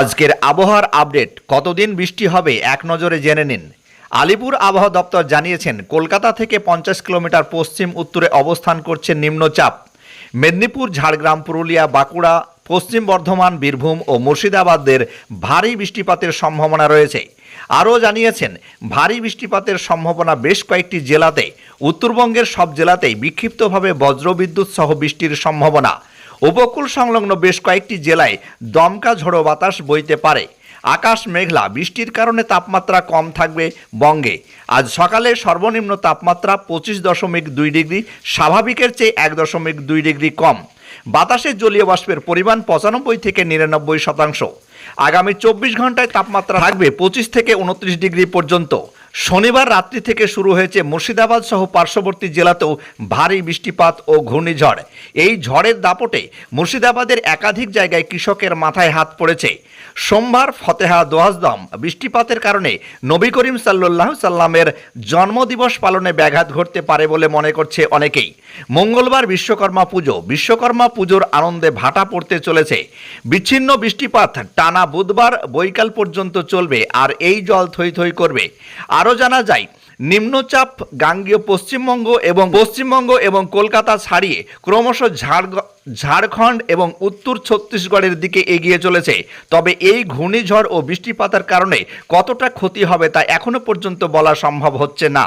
আজকের আবহাওয়ার আপডেট, কতদিন বৃষ্টি হবে এক নজরে জেনে নিন। আলিপুর আবহাওয়া দপ্তর জানিয়েছেন, কলকাতা থেকে পঞ্চাশ কিলোমিটার পশ্চিম উত্তরে অবস্থান করছে নিম্নচাপ। মেদিনীপুর, ঝাড়গ্রাম, পুরুলিয়া, বাঁকুড়া, পশ্চিম বর্ধমান, বীরভূম ও মুর্শিদাবাদের ভারী বৃষ্টিপাতের সম্ভাবনা রয়েছে। আরও জানিয়েছেন, ভারী বৃষ্টিপাতের সম্ভাবনা বেশ কয়েকটি জেলাতে, উত্তরবঙ্গের সব জেলাতেই বিক্ষিপ্তভাবে বজ্রবিদ্যুৎ সহ বৃষ্টির সম্ভাবনা। উপকূল সংলগ্ন বেশ কয়েকটি জেলায় দমকা ঝোড়ো বাতাস বইতে পারে। আকাশ মেঘলা, বৃষ্টির কারণে তাপমাত্রা কম থাকবে বঙ্গে। আজ সকালে সর্বনিম্ন তাপমাত্রা পঁচিশ দশমিক দুই ডিগ্রি, স্বাভাবিকের চেয়ে এক দশমিক দুই ডিগ্রি কম। বাতাসে জলীয় বাষ্পের পরিমাণ পঁচানব্বই থেকে নিরানব্বই শতাংশ। আগামী চব্বিশ ঘন্টায় তাপমাত্রা থাকবে পঁচিশ থেকে উনত্রিশ ডিগ্রি পর্যন্ত। শনিবার রাত্রি থেকে শুরু হয়েছে মুর্শিদাবাদ সহ পার্শ্ববর্তী জেলাতেও ভারী বৃষ্টিপাত ও ঘূর্ণিঝড়। এই ঝড়ের দাপটে মুর্শিদাবাদের একাধিক জায়গায় কৃষকের মাথায় হাত পড়েছে। সোমবার ফতেহা দোয়াজদম বৃষ্টিপাতের কারণে নবী করিম সাল্লাহ সাল্লামের জন্মদিবস পালনে ব্যাঘাত ঘটতে পারে বলে মনে করছে অনেকেই। মঙ্গলবার বিশ্বকর্মা পুজো, বিশ্বকর্মা পুজোর আনন্দে ভাটা পড়তে চলেছে। বিচ্ছিন্ন বৃষ্টিপাত টানা বুধবার বৈকাল পর্যন্ত চলবে আর এই জল থই থই করবে। আরও জানা যায়, নিম্নচাপ গাঙ্গীয় পশ্চিমবঙ্গ এবং পশ্চিমবঙ্গ এবং কলকাতা ছাড়িয়ে ক্রমশ ঝাড় ঝাড়খণ্ড এবং উত্তর ছত্তিশগড়ের দিকে এগিয়ে চলেছে। তবে এই ঘূর্ণিঝড় ও বৃষ্টিপাতের কারণে কতটা ক্ষতি হবে তা এখনও পর্যন্ত বলা সম্ভব হচ্ছে না।